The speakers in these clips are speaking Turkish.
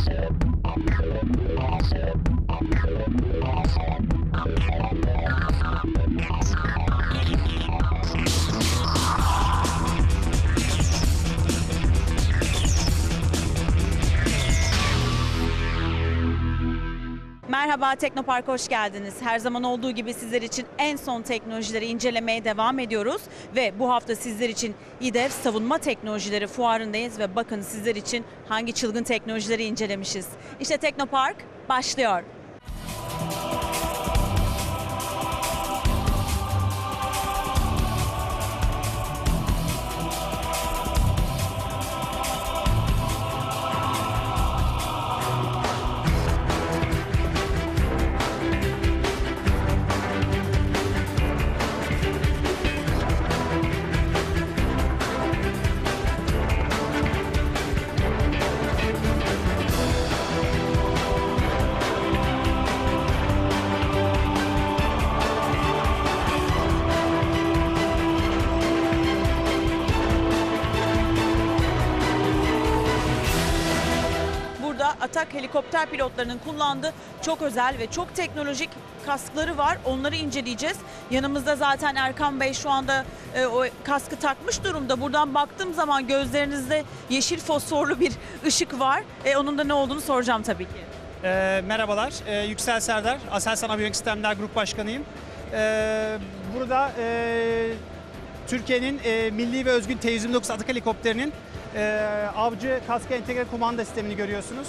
awesome, awesome, awesome, awesome, awesome. Merhaba Teknopark'a hoş geldiniz. Her zaman olduğu gibi sizler için en son teknolojileri incelemeye devam ediyoruz. Ve bu hafta sizler için İDEV Savunma Teknolojileri Fuarı'ndayız ve bakın sizler için hangi çılgın teknolojileri incelemişiz. İşte Teknopark başlıyor. Helikopter pilotlarının kullandığı çok özel ve çok teknolojik kaskları var. Onları inceleyeceğiz. Yanımızda zaten Erkan Bey şu anda e, o kaskı takmış durumda. Buradan baktığım zaman gözlerinizde yeşil fosforlu bir ışık var. E, onun da ne olduğunu soracağım tabii ki. Ee, merhabalar, ee, Yüksel Serdar, Aselsan Aviyonik Sistemler Grup Başkanıyım. Ee, burada e, Türkiye'nin e, milli ve özgün T-129 Atak helikopterinin e, avcı kaska entegre kumanda sistemini görüyorsunuz.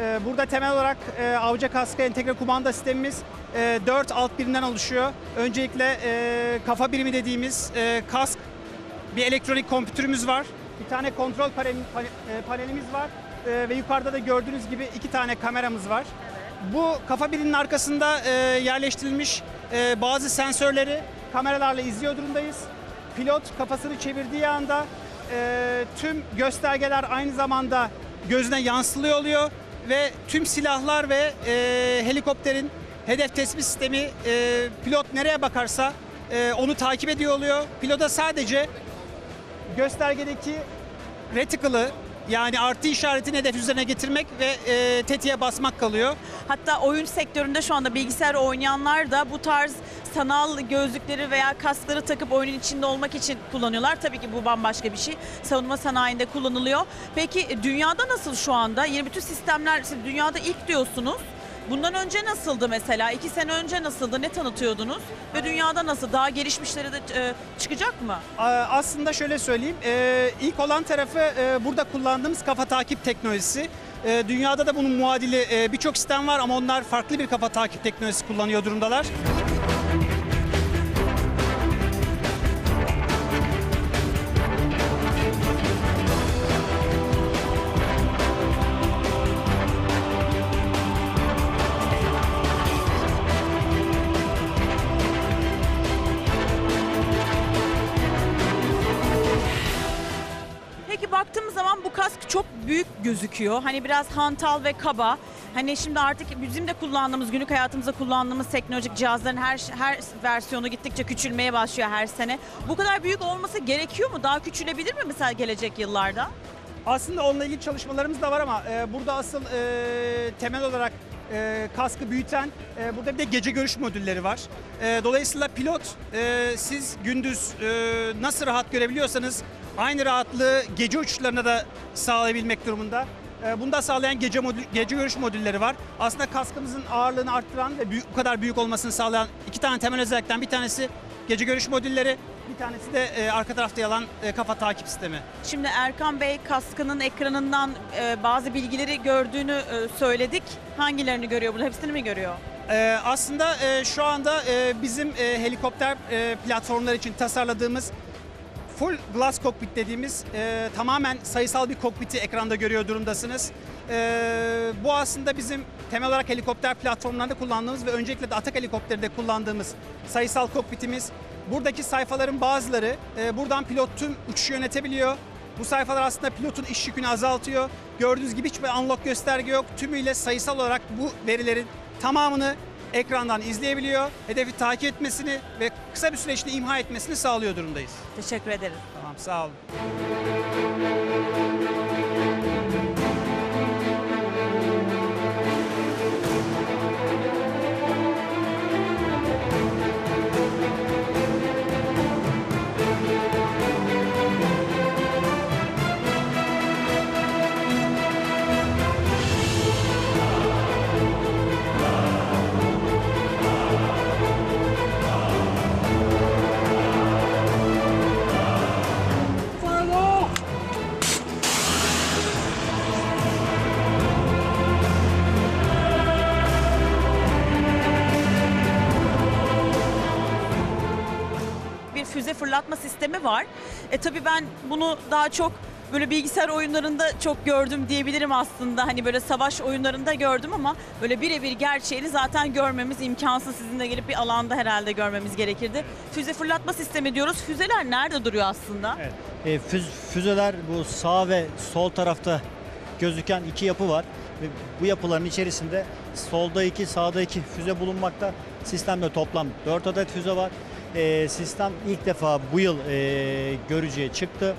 E, burada temel olarak e, avcı kaska entegre kumanda sistemimiz e, 4 alt birimden oluşuyor. Öncelikle e, kafa birimi dediğimiz e, kask, bir elektronik kompütürümüz var. Bir tane kontrol panel- pane- e, panelimiz var. E, ve yukarıda da gördüğünüz gibi iki tane kameramız var. Bu kafa biriminin arkasında e, yerleştirilmiş e, bazı sensörleri kameralarla izliyor durumdayız. Pilot kafasını çevirdiği anda e, tüm göstergeler aynı zamanda gözüne yansılıyor oluyor ve tüm silahlar ve e, helikopterin hedef tespit sistemi e, pilot nereye bakarsa e, onu takip ediyor oluyor. Pilota sadece göstergedeki reticle'ı yani artı işaretini hedef üzerine getirmek ve e, tetiğe basmak kalıyor. Hatta oyun sektöründe şu anda bilgisayar oynayanlar da bu tarz sanal gözlükleri veya kaskları takıp oyunun içinde olmak için kullanıyorlar. Tabii ki bu bambaşka bir şey. Savunma sanayinde kullanılıyor. Peki dünyada nasıl şu anda? Yeni bütün sistemler dünyada ilk diyorsunuz. Bundan önce nasıldı mesela? İki sene önce nasıldı? Ne tanıtıyordunuz? Ve dünyada nasıl? Daha gelişmişleri de e, çıkacak mı? Aslında şöyle söyleyeyim, e, ilk olan tarafı e, burada kullandığımız kafa takip teknolojisi. E, dünyada da bunun muadili e, birçok sistem var ama onlar farklı bir kafa takip teknolojisi kullanıyor durumdalar. Gözüküyor. Hani biraz hantal ve kaba. Hani şimdi artık bizim de kullandığımız, günlük hayatımızda kullandığımız teknolojik cihazların her her versiyonu gittikçe küçülmeye başlıyor her sene. Bu kadar büyük olması gerekiyor mu? Daha küçülebilir mi mesela gelecek yıllarda? Aslında onunla ilgili çalışmalarımız da var ama e, burada asıl e, temel olarak e, kaskı büyüten e, burada bir de gece görüş modülleri var. E, dolayısıyla pilot e, siz gündüz e, nasıl rahat görebiliyorsanız aynı rahatlığı gece uçuşlarına da sağlayabilmek durumunda. E, bunu da sağlayan gece modül, gece görüş modülleri var. Aslında kaskımızın ağırlığını arttıran ve büyük, bu kadar büyük olmasını sağlayan iki tane temel özellikten bir tanesi gece görüş modülleri, bir tanesi de e, arka tarafta yalan e, kafa takip sistemi. Şimdi Erkan Bey kaskının ekranından e, bazı bilgileri gördüğünü e, söyledik. Hangilerini görüyor burada? Hepsini mi görüyor? Ee, aslında e, şu anda e, bizim e, helikopter e, platformları için tasarladığımız full glass cockpit dediğimiz e, tamamen sayısal bir kokpiti ekranda görüyor durumdasınız. E, bu aslında bizim temel olarak helikopter platformlarında kullandığımız ve öncelikle de Atak helikopterinde kullandığımız sayısal kokpitimiz. Buradaki sayfaların bazıları e, buradan pilot tüm uçuşu yönetebiliyor. Bu sayfalar aslında pilotun iş yükünü azaltıyor. Gördüğünüz gibi hiçbir unlock gösterge yok. Tümüyle sayısal olarak bu verilerin tamamını ekrandan izleyebiliyor. Hedefi takip etmesini ve kısa bir süre içinde imha etmesini sağlıyor durumdayız. Teşekkür ederiz. Tamam sağ olun. Fırlatma sistemi var. E tabii ben bunu daha çok böyle bilgisayar oyunlarında çok gördüm diyebilirim aslında. Hani böyle savaş oyunlarında gördüm ama böyle birebir gerçeğini zaten görmemiz imkansız. Sizin de gelip bir alanda herhalde görmemiz gerekirdi. Füze fırlatma sistemi diyoruz. Füzeler nerede duruyor aslında? Evet. E, füz- füzeler bu sağ ve sol tarafta gözüken iki yapı var. Ve bu yapıların içerisinde solda iki, sağda iki füze bulunmakta. Sistemde toplam 4 adet füze var. E, sistem ilk defa bu yıl e, görücüye çıktı.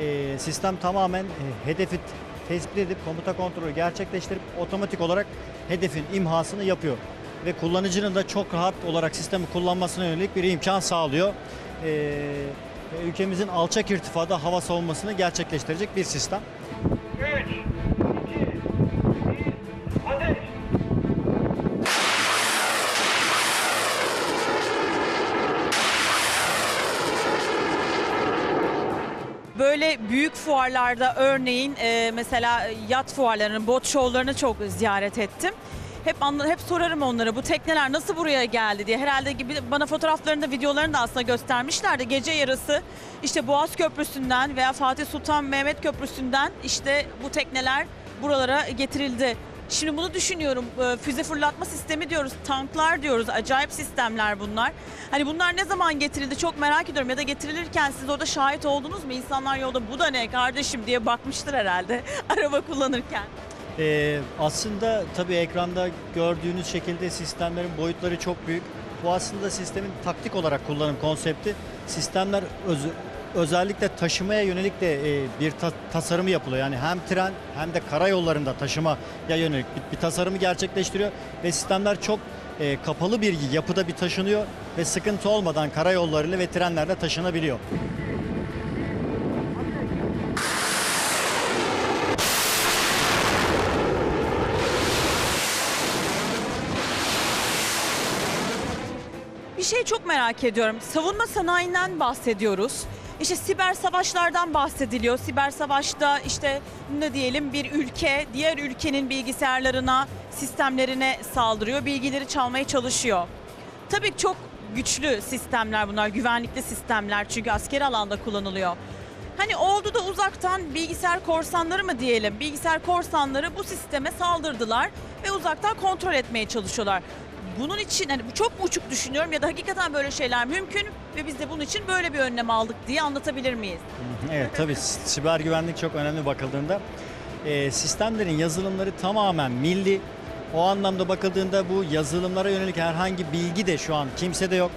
E, sistem tamamen e, hedefi tespit edip komuta kontrolü gerçekleştirip otomatik olarak hedefin imhasını yapıyor. Ve kullanıcının da çok rahat olarak sistemi kullanmasına yönelik bir imkan sağlıyor. E, ve ülkemizin alçak irtifada hava savunmasını gerçekleştirecek bir sistem. 3, büyük fuarlarda örneğin e, mesela yat fuarlarını, bot show'larını çok ziyaret ettim. Hep hep sorarım onlara bu tekneler nasıl buraya geldi diye. Herhalde gibi bana fotoğraflarını da videolarını da aslında göstermişlerdi. Gece yarısı işte Boğaz Köprüsü'nden veya Fatih Sultan Mehmet Köprüsü'nden işte bu tekneler buralara getirildi. Şimdi bunu düşünüyorum. e, Füze fırlatma sistemi diyoruz, tanklar diyoruz. Acayip sistemler bunlar. Hani bunlar ne zaman getirildi çok merak ediyorum. Ya da getirilirken siz orada şahit oldunuz mu? İnsanlar yolda bu da ne kardeşim diye bakmıştır herhalde araba kullanırken. Ee, aslında tabii ekranda gördüğünüz şekilde sistemlerin boyutları çok büyük. Bu aslında sistemin taktik olarak kullanım konsepti. Sistemler öz- özellikle taşımaya yönelik de e, bir ta- tasarımı yapılıyor. Yani hem tren hem de karayollarında taşımaya yönelik bir, bir tasarımı gerçekleştiriyor. Ve sistemler çok e, kapalı bir yapıda bir taşınıyor ve sıkıntı olmadan karayollarıyla ve trenlerle taşınabiliyor. Bir şey çok merak ediyorum. Savunma sanayinden bahsediyoruz. İşte siber savaşlardan bahsediliyor. Siber savaşta işte ne diyelim bir ülke diğer ülkenin bilgisayarlarına, sistemlerine saldırıyor. Bilgileri çalmaya çalışıyor. Tabii çok güçlü sistemler bunlar, güvenlikli sistemler çünkü askeri alanda kullanılıyor. Hani oldu da uzaktan bilgisayar korsanları mı diyelim? Bilgisayar korsanları bu sisteme saldırdılar ve uzaktan kontrol etmeye çalışıyorlar. Bunun için hani çok mu uçuk düşünüyorum ya da hakikaten böyle şeyler mümkün ve biz de bunun için böyle bir önlem aldık diye anlatabilir miyiz? Evet tabii siber güvenlik çok önemli bakıldığında. Ee, sistemlerin yazılımları tamamen milli. O anlamda bakıldığında bu yazılımlara yönelik herhangi bilgi de şu an kimsede yok.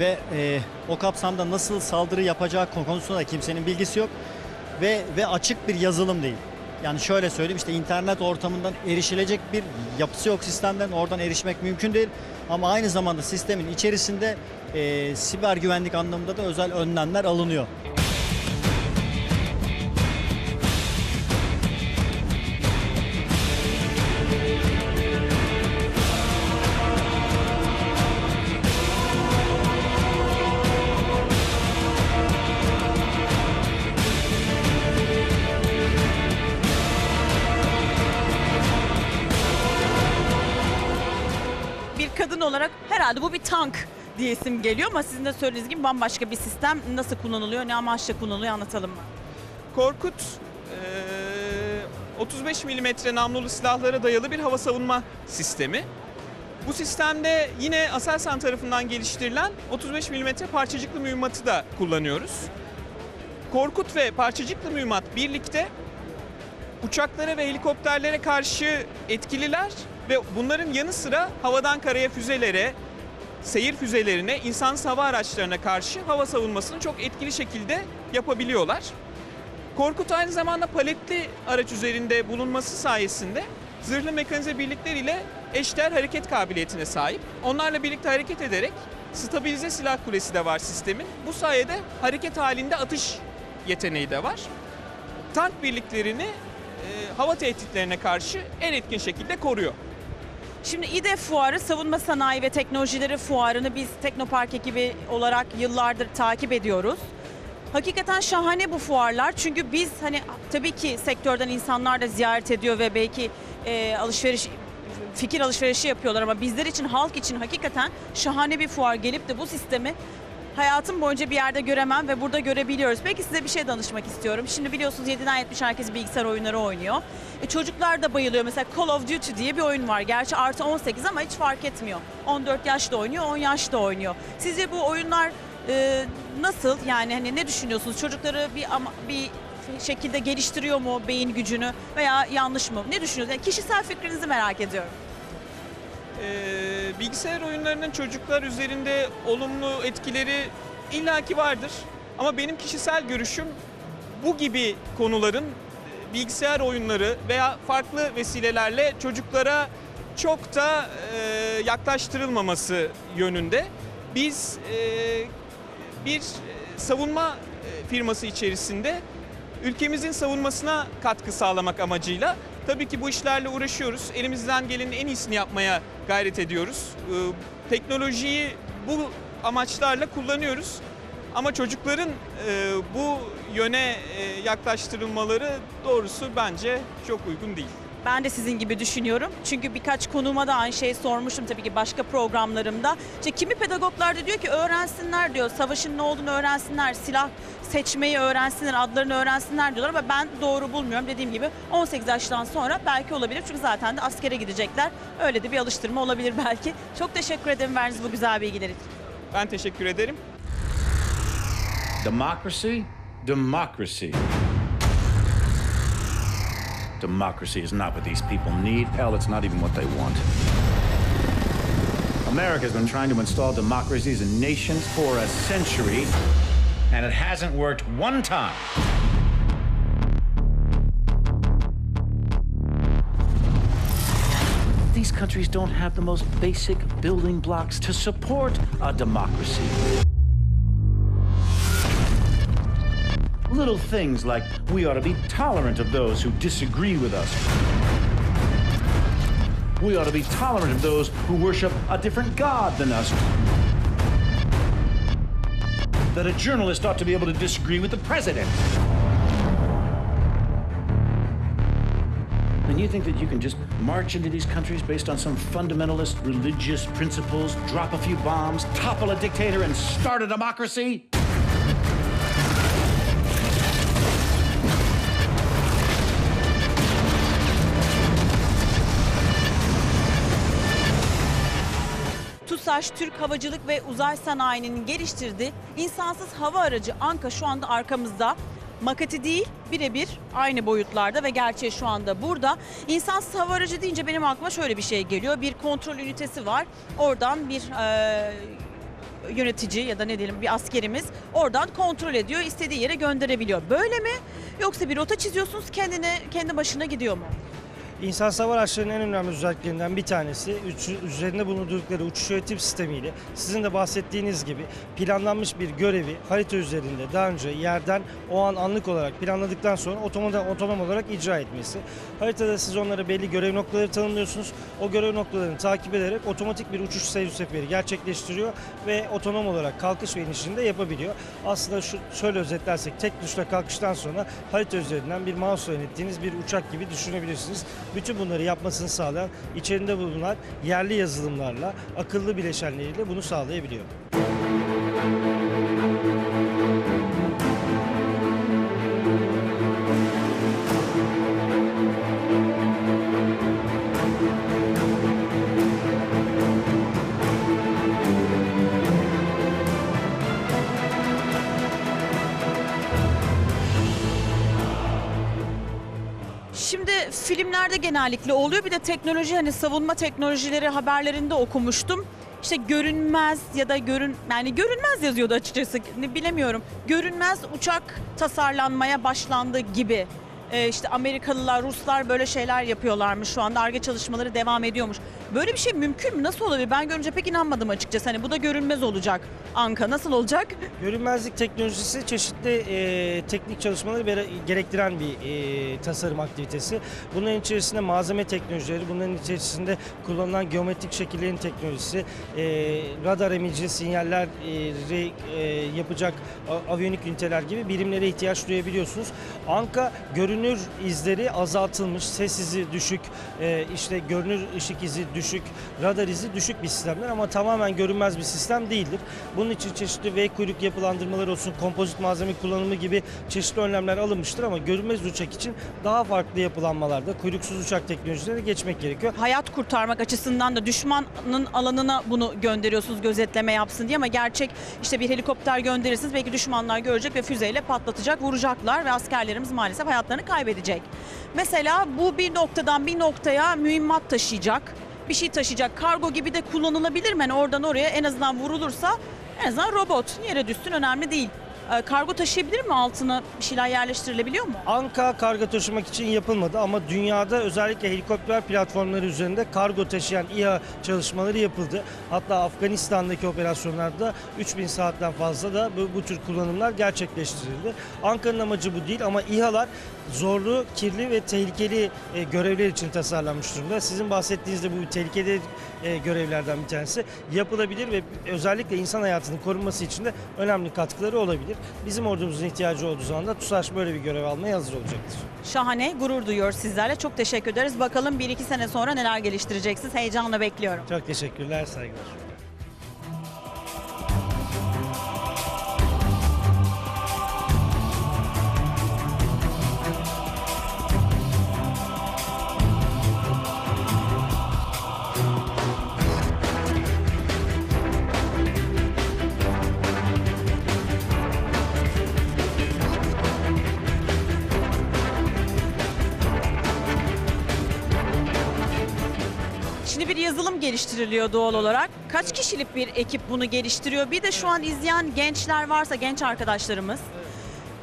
Ve e, o kapsamda nasıl saldırı yapacağı konusunda da kimsenin bilgisi yok. Ve, ve açık bir yazılım değil. Yani şöyle söyleyeyim işte internet ortamından erişilecek bir yapısı yok sistemden. Oradan erişmek mümkün değil. Ama aynı zamanda sistemin içerisinde e, siber güvenlik anlamında da özel önlemler alınıyor. Herhalde bu bir tank diyesim geliyor ama sizin de söylediğiniz gibi bambaşka bir sistem nasıl kullanılıyor, ne amaçla kullanılıyor anlatalım mı? Korkut eee, 35 mm namlulu silahlara dayalı bir hava savunma sistemi. Bu sistemde yine Aselsan tarafından geliştirilen 35 mm parçacıklı mühimmatı da kullanıyoruz. Korkut ve parçacıklı mühimmat birlikte uçaklara ve helikopterlere karşı etkililer ve bunların yanı sıra havadan karaya füzelere, seyir füzelerine, insansız hava araçlarına karşı hava savunmasını çok etkili şekilde yapabiliyorlar. Korkut aynı zamanda paletli araç üzerinde bulunması sayesinde zırhlı mekanize birlikler ile eşdeğer hareket kabiliyetine sahip. Onlarla birlikte hareket ederek stabilize silah kulesi de var sistemin. Bu sayede hareket halinde atış yeteneği de var. Tank birliklerini e, hava tehditlerine karşı en etkin şekilde koruyor. Şimdi İDE Fuarı Savunma Sanayi ve Teknolojileri Fuarı'nı biz Teknopark ekibi olarak yıllardır takip ediyoruz. Hakikaten şahane bu fuarlar çünkü biz hani tabii ki sektörden insanlar da ziyaret ediyor ve belki e, alışveriş fikir alışverişi yapıyorlar ama bizler için halk için hakikaten şahane bir fuar gelip de bu sistemi hayatım boyunca bir yerde göremem ve burada görebiliyoruz. Peki size bir şey danışmak istiyorum. Şimdi biliyorsunuz 7'den 70 herkes bilgisayar oyunları oynuyor. E, çocuklar da bayılıyor. Mesela Call of Duty diye bir oyun var. Gerçi artı 18 ama hiç fark etmiyor. 14 yaş da oynuyor, 10 yaş da oynuyor. Sizce bu oyunlar e, nasıl? Yani hani ne düşünüyorsunuz? Çocukları bir ama bir şekilde geliştiriyor mu beyin gücünü veya yanlış mı? Ne düşünüyorsunuz? Yani kişisel fikrinizi merak ediyorum. Ee, bilgisayar oyunlarının çocuklar üzerinde olumlu etkileri illaki vardır. Ama benim kişisel görüşüm bu gibi konuların e, bilgisayar oyunları veya farklı vesilelerle çocuklara çok da e, yaklaştırılmaması yönünde. Biz e, bir savunma firması içerisinde ülkemizin savunmasına katkı sağlamak amacıyla tabii ki bu işlerle uğraşıyoruz. Elimizden gelenin en iyisini yapmaya gayret ediyoruz. Ee, Teknolojiyi bu amaçlarla kullanıyoruz. Ama çocukların e, bu yöne e, yaklaştırılmaları doğrusu bence çok uygun değil. Ben de sizin gibi düşünüyorum. Çünkü birkaç konuma da aynı şeyi sormuştum tabii ki başka programlarımda. İşte kimi pedagoglar da diyor ki öğrensinler diyor. Savaşın ne olduğunu öğrensinler. Silah seçmeyi öğrensinler, adlarını öğrensinler diyorlar ama ben doğru bulmuyorum. Dediğim gibi 18 yaştan sonra belki olabilir. Çünkü zaten de askere gidecekler. Öyle de bir alıştırma olabilir belki. Çok teşekkür ederim verdiğiniz bu güzel bilgiler için. Ben teşekkür ederim. Democracy? Democracy. Democracy is not what these people need. Hell, it's not even what they want. America's been trying to install democracies in nations for a century, and it hasn't worked one time. These countries don't have the most basic building blocks to support a democracy. Little things like we ought to be tolerant of those who disagree with us. We ought to be tolerant of those who worship a different God than us. That a journalist ought to be able to disagree with the president. And you think that you can just march into these countries based on some fundamentalist religious principles, drop a few bombs, topple a dictator, and start a democracy? TUSAŞ, Türk Havacılık ve Uzay Sanayi'nin geliştirdiği insansız hava aracı Anka şu anda arkamızda. Maketi değil, birebir aynı boyutlarda ve gerçeği şu anda burada. İnsansız hava aracı deyince benim aklıma şöyle bir şey geliyor. Bir kontrol ünitesi var. Oradan bir e, yönetici ya da ne diyelim bir askerimiz oradan kontrol ediyor, istediği yere gönderebiliyor. Böyle mi? Yoksa bir rota çiziyorsunuz kendine kendi başına gidiyor mu? İnsan hava araçlarının en önemli özelliklerinden bir tanesi üzerinde bulundukları uçuş yönetim sistemiyle sizin de bahsettiğiniz gibi planlanmış bir görevi harita üzerinde daha önce yerden o an anlık olarak planladıktan sonra otonom, otonom olarak icra etmesi. Haritada siz onlara belli görev noktaları tanımlıyorsunuz. O görev noktalarını takip ederek otomatik bir uçuş seyir seferi gerçekleştiriyor ve otonom olarak kalkış ve inişini de yapabiliyor. Aslında şu şöyle özetlersek tek tuşla kalkıştan sonra harita üzerinden bir mouse yönettiğiniz bir uçak gibi düşünebilirsiniz. Bütün bunları yapmasını sağlayan içerisinde bulunan yerli yazılımlarla, akıllı bileşenleriyle bunu sağlayabiliyor. Şimdi filmlerde genellikle oluyor. Bir de teknoloji hani savunma teknolojileri haberlerinde okumuştum. İşte görünmez ya da görün yani görünmez yazıyordu açıkçası. Bilemiyorum. Görünmez uçak tasarlanmaya başlandı gibi. Ee, işte Amerikalılar, Ruslar böyle şeyler yapıyorlarmış şu anda. Arge çalışmaları devam ediyormuş. Böyle bir şey mümkün mü? Nasıl olabilir? Ben görünce pek inanmadım açıkçası. Hani bu da görünmez olacak. Anka nasıl olacak? Görünmezlik teknolojisi çeşitli e, teknik çalışmaları bere- gerektiren bir e, tasarım aktivitesi. Bunların içerisinde malzeme teknolojileri, bunların içerisinde kullanılan geometrik şekillerin teknolojisi, e, radar emici sinyalleri e, yapacak aviyonik üniteler gibi birimlere ihtiyaç duyabiliyorsunuz. Anka görünür izleri azaltılmış, ses izi düşük, e, işte görünür ışık izi düşük, radar izi düşük bir sistemler ama tamamen görünmez bir sistem değildir. Bunun için çeşitli V kuyruk yapılandırmaları olsun, kompozit malzeme kullanımı gibi çeşitli önlemler alınmıştır ama görünmez uçak için daha farklı yapılanmalarda kuyruksuz uçak teknolojilerine geçmek gerekiyor. Hayat kurtarmak açısından da düşmanın alanına bunu gönderiyorsunuz gözetleme yapsın diye ama gerçek işte bir helikopter gönderirsiniz belki düşmanlar görecek ve füzeyle patlatacak, vuracaklar ve askerlerimiz maalesef hayatlarını kaybedecek. Mesela bu bir noktadan bir noktaya mühimmat taşıyacak, bir şey taşıyacak. Kargo gibi de kullanılabilir mi? Yani oradan oraya en azından vurulursa en azından robot yere düşsün önemli değil. Ee, Kargo taşıyabilir mi altına bir şeyler yerleştirilebiliyor mu? Anka kargo taşımak için yapılmadı ama dünyada özellikle helikopter platformları üzerinde kargo taşıyan İHA çalışmaları yapıldı. Hatta Afganistan'daki operasyonlarda 3000 saatten fazla da bu, bu tür kullanımlar gerçekleştirildi. Anka'nın amacı bu değil ama İHA'lar zorlu, kirli ve tehlikeli e, görevler için tasarlanmış durumda. Sizin bahsettiğiniz de bu tehlikeli e, görevlerden bir tanesi yapılabilir ve özellikle insan hayatının korunması için de önemli katkıları olabilir. Bizim ordumuzun ihtiyacı olduğu zaman da TUSAŞ böyle bir görev almaya hazır olacaktır. Şahane, gurur duyuyor sizlerle. Çok teşekkür ederiz. Bakalım 1-2 sene sonra neler geliştireceksiniz. Heyecanla bekliyorum. Çok teşekkürler, saygılar. Geliştiriliyor doğal olarak. Kaç kişilik bir ekip bunu geliştiriyor? Bir de şu an izleyen gençler varsa, genç arkadaşlarımız.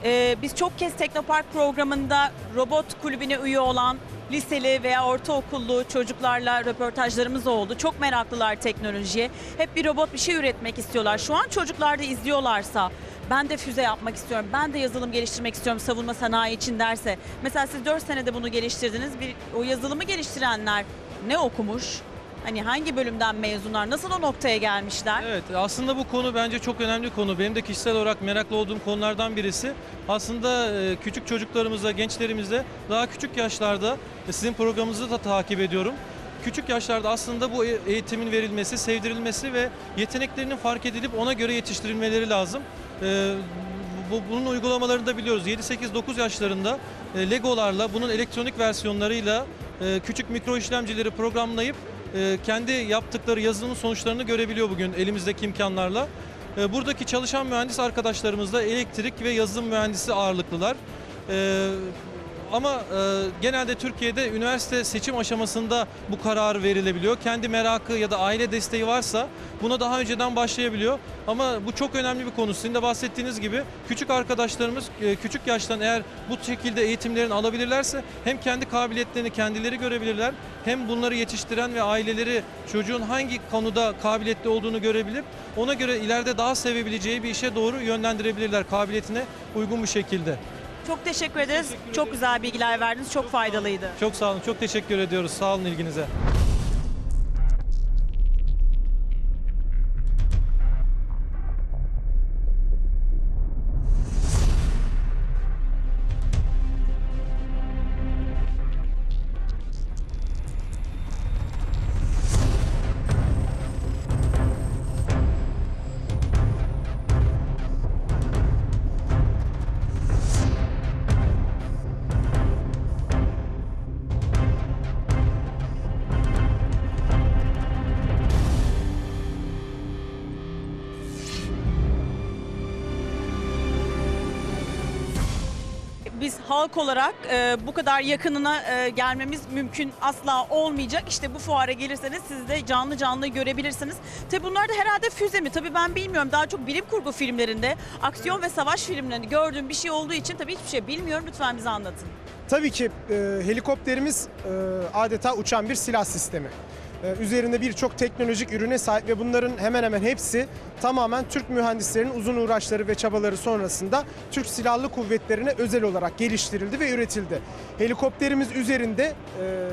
Ee, biz çok kez Teknopark programında robot kulübüne üye olan liseli veya ortaokullu çocuklarla röportajlarımız oldu. Çok meraklılar teknolojiye. Hep bir robot bir şey üretmek istiyorlar. Şu an çocuklar da izliyorlarsa ben de füze yapmak istiyorum, ben de yazılım geliştirmek istiyorum savunma sanayi için derse. Mesela siz 4 senede bunu geliştirdiniz. Bir, o yazılımı geliştirenler ne okumuş? Hani hangi bölümden mezunlar? Nasıl o noktaya gelmişler? Evet aslında bu konu bence çok önemli konu. Benim de kişisel olarak meraklı olduğum konulardan birisi. Aslında e, küçük çocuklarımızla, gençlerimizle daha küçük yaşlarda e, sizin programınızı da takip ediyorum. Küçük yaşlarda aslında bu e- eğitimin verilmesi, sevdirilmesi ve yeteneklerinin fark edilip ona göre yetiştirilmeleri lazım. Bu, bunun uygulamalarını da biliyoruz. 7-8-9 yaşlarında Legolarla, bunun elektronik versiyonlarıyla küçük mikro işlemcileri programlayıp e, kendi yaptıkları yazılımın sonuçlarını görebiliyor bugün elimizdeki imkanlarla. E, buradaki çalışan mühendis arkadaşlarımız da elektrik ve yazılım mühendisi ağırlıklılar. E, ama e, genelde Türkiye'de üniversite seçim aşamasında bu karar verilebiliyor. Kendi merakı ya da aile desteği varsa buna daha önceden başlayabiliyor. Ama bu çok önemli bir konu. Sizin de bahsettiğiniz gibi küçük arkadaşlarımız e, küçük yaştan eğer bu şekilde eğitimlerini alabilirlerse hem kendi kabiliyetlerini kendileri görebilirler hem bunları yetiştiren ve aileleri çocuğun hangi konuda kabiliyetli olduğunu görebilip ona göre ileride daha sevebileceği bir işe doğru yönlendirebilirler kabiliyetine uygun bir şekilde. Çok teşekkür ederiz. çok güzel bilgiler verdiniz. Çok faydalıydı. Çok sağ olun, çok teşekkür ediyoruz. Sağ olun ilginize. Biz halk olarak e, bu kadar yakınına e, gelmemiz mümkün asla olmayacak. İşte bu fuara gelirseniz siz de canlı canlı görebilirsiniz. Tabi bunlar da herhalde füze mi? Tabii ben bilmiyorum. Daha çok bilim kurgu filmlerinde, aksiyon ve savaş filmlerinde gördüğüm bir şey olduğu için tabii hiçbir şey bilmiyorum. Lütfen bize anlatın. Tabii ki e, helikopterimiz e, adeta uçan bir silah sistemi. E, üzerinde birçok teknolojik ürüne sahip ve bunların hemen hemen hepsi tamamen Türk mühendislerinin uzun uğraşları ve çabaları sonrasında Türk Silahlı Kuvvetleri'ne özel olarak geliştirildi ve üretildi. Helikopterimiz üzerinde e,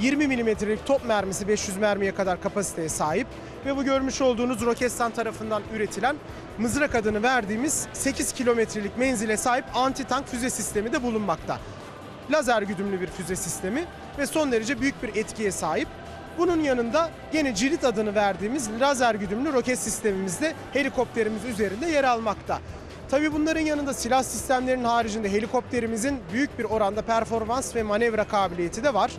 20 milimetrelik top mermisi 500 mermiye kadar kapasiteye sahip ve bu görmüş olduğunuz Roketsan tarafından üretilen mızrak adını verdiğimiz 8 kilometrelik menzile sahip anti tank füze sistemi de bulunmakta. lazer güdümlü bir füze sistemi ve son derece büyük bir etkiye sahip. Bunun yanında gene cirit adını verdiğimiz lazer güdümlü roket sistemimiz de helikopterimiz üzerinde yer almakta. Tabii bunların yanında silah sistemlerinin haricinde helikopterimizin büyük bir oranda performans ve manevra kabiliyeti de var.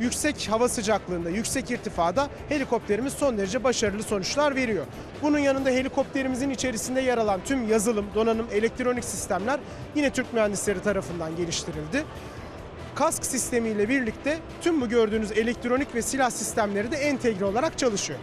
Yüksek hava sıcaklığında, yüksek irtifada helikopterimiz son derece başarılı sonuçlar veriyor. Bunun yanında helikopterimizin içerisinde yer alan tüm yazılım, donanım, elektronik sistemler yine Türk mühendisleri tarafından geliştirildi. Kask sistemiyle birlikte tüm bu gördüğünüz elektronik ve silah sistemleri de entegre olarak çalışıyor.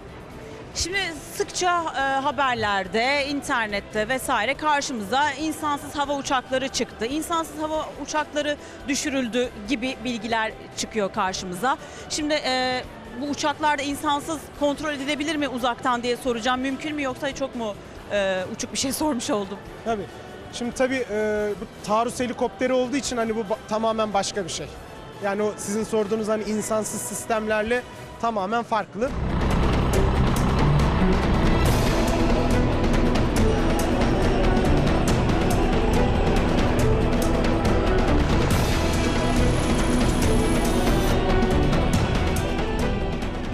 Şimdi sıkça e, haberlerde, internette vesaire karşımıza insansız hava uçakları çıktı. İnsansız hava uçakları düşürüldü gibi bilgiler çıkıyor karşımıza. Şimdi e, bu uçaklarda insansız kontrol edilebilir mi uzaktan diye soracağım. Mümkün mü yoksa çok mu e, uçuk bir şey sormuş oldum? Tabii. Şimdi tabii e, bu taarruz helikopteri olduğu için hani bu tamamen başka bir şey. Yani o sizin sorduğunuz hani insansız sistemlerle tamamen farklı.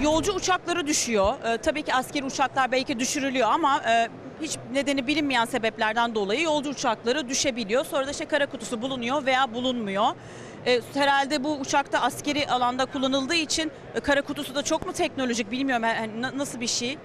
Yolcu uçakları düşüyor. Ee, tabii ki askeri uçaklar belki düşürülüyor ama e, hiç nedeni bilinmeyen sebeplerden dolayı yolcu uçakları düşebiliyor. Sonra da işte kara kutusu bulunuyor veya bulunmuyor. Ee, herhalde bu uçakta askeri alanda kullanıldığı için e, kara kutusu da çok mu teknolojik bilmiyorum yani na- nasıl bir şey.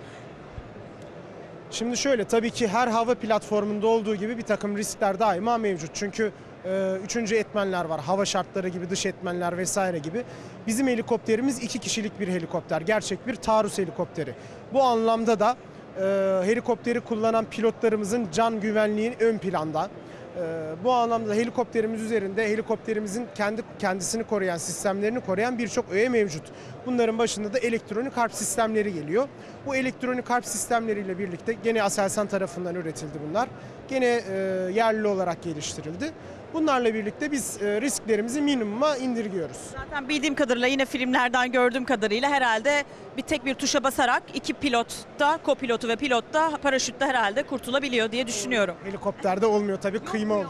Şimdi şöyle tabii ki her hava platformunda olduğu gibi bir takım riskler daima mevcut. Çünkü e, üçüncü etmenler var. Hava şartları gibi, dış etmenler vesaire gibi. Bizim helikopterimiz iki kişilik bir helikopter. Gerçek bir taarruz helikopteri. Bu anlamda da e, helikopteri kullanan pilotlarımızın can güvenliği ön planda. E, bu anlamda helikopterimiz üzerinde helikopterimizin kendi kendisini koruyan, sistemlerini koruyan birçok öğe mevcut. Bunların başında da elektronik harp sistemleri geliyor. Bu elektronik harp sistemleriyle birlikte gene Aselsan tarafından üretildi bunlar. Gene e, yerli olarak geliştirildi. Bunlarla birlikte biz e, risklerimizi minimuma indirgiyoruz. Zaten bildiğim kadarıyla yine filmlerden gördüğüm kadarıyla herhalde bir tek bir tuşa basarak iki pilot da, kopilotu ve pilot da paraşütle herhalde kurtulabiliyor diye düşünüyorum. Helikopterde olmuyor tabii kıyma olur.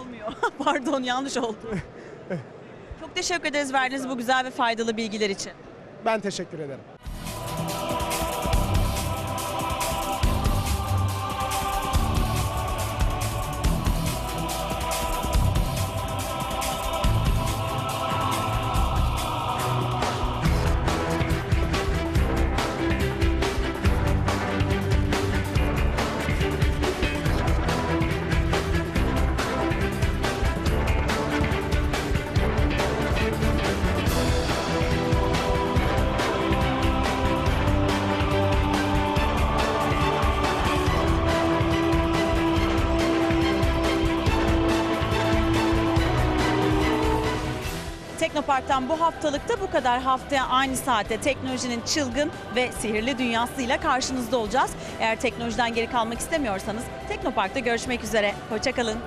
Olmuyor. Pardon yanlış oldu. Çok teşekkür ederiz verdiğiniz bu güzel ve faydalı bilgiler için. Ben teşekkür ederim. Teknopark'tan bu haftalıkta bu kadar. Haftaya aynı saatte teknolojinin çılgın ve sihirli dünyasıyla karşınızda olacağız. Eğer teknolojiden geri kalmak istemiyorsanız Teknopark'ta görüşmek üzere. Hoşçakalın.